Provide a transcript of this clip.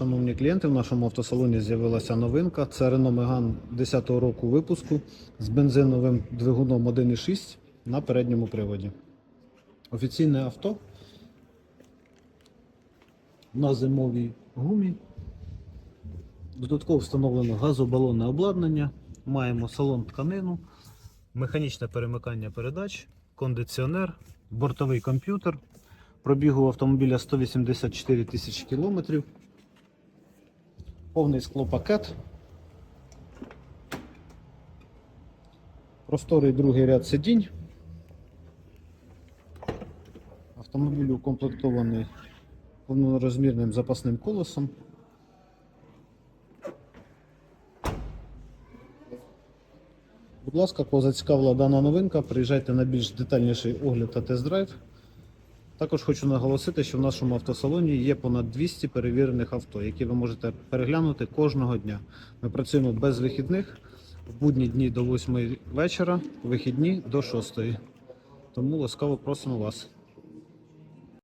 Шановні клієнти, в нашому автосалоні з'явилася новинка. Це Renault Megane 10-го року випуску з бензиновим двигуном 1.6 на передньому приводі. Офіційне авто на зимовій гумі. Додатково встановлено газобалонне обладнання. Маємо салон тканину, механічне перемикання передач, кондиціонер, бортовий комп'ютер. Пробігу автомобіля 184 тисячі кілометрів. Повний склопакет. Просторий другий ряд сидінь. Автомобіль укомплектований повнорозмірним запасним колесом. Будь ласка, кого зацікавила дана новинка, приїжджайте на більш детальніший огляд та тест-драйв. Також хочу наголосити, що в нашому автосалоні є понад 200 перевірених авто, які ви можете переглянути кожного дня. Ми працюємо без вихідних, в будні дні до 8 вечора, вихідні до 6. Тому ласкаво просимо вас.